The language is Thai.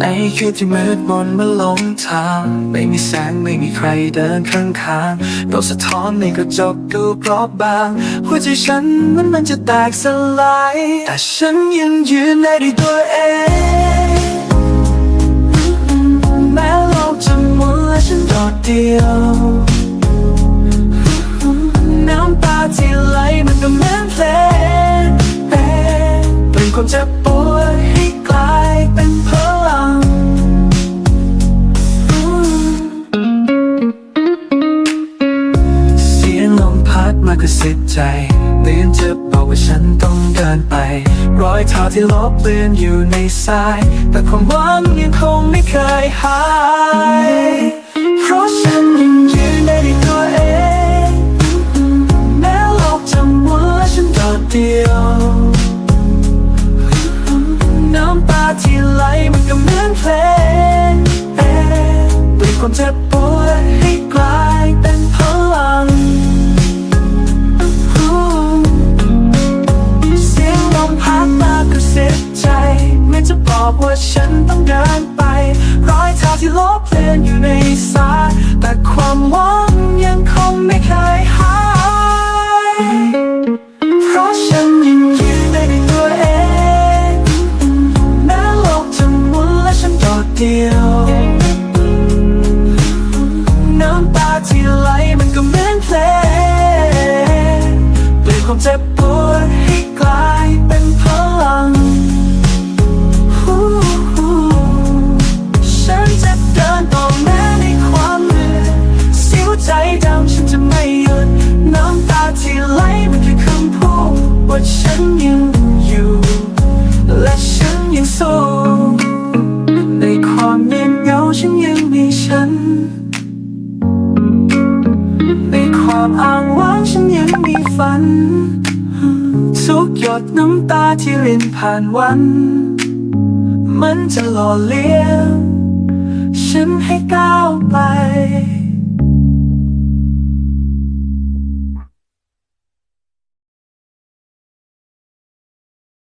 ในคืนที่มืดมนมาหลงทาง ไม่มีแสงไม่มีใครเดินข้างข้างๆโดนสะท้อนในกระจกดูเปราะบาง หัวใจฉันมันมันจะแตกสลาย แต่ฉันยังยืนได้ด้วยตัวเอง แม้โลกจะหมุนและฉันโดดเดี่ยว น้ำตาที่ไหลมันก็เหมือนเพลงเปลี่ยนความเจ็บปวดให้กลายเป็นพ พัดมากระซิบใจเหมือนจะบอกว่าฉันต้องเดินไป รอยเท้าที่ลบเลือนอยู่ในทราย แต่ความหวังยังคงไม่เคยหาย เพราะฉันยังยืนได้ด้วยตัวเอง แม้โลกจะหมุนฉันโดดเดี่ยว น้ำตาที่ไหลมันก็เหมือนเพลงเปลี่ยนความเจ็บ มันจะบว่าฉันต้องเดินไป รอยเท้าที่ลบเลือนอยู่ใน ดำฉันจะไม่หยุด น้ำตาที่ไหลมันคือคำพูดว่าฉันยังอยู่ และฉันยังสู้ในความเงียบเหงาฉันยังมีฉัน ในความอ้างว้างฉันยังมีฝัน ทุกหยดน้ำตาที่รินผ่านวัน มันจะหล่อเลี้ยงฉันให้ก้าว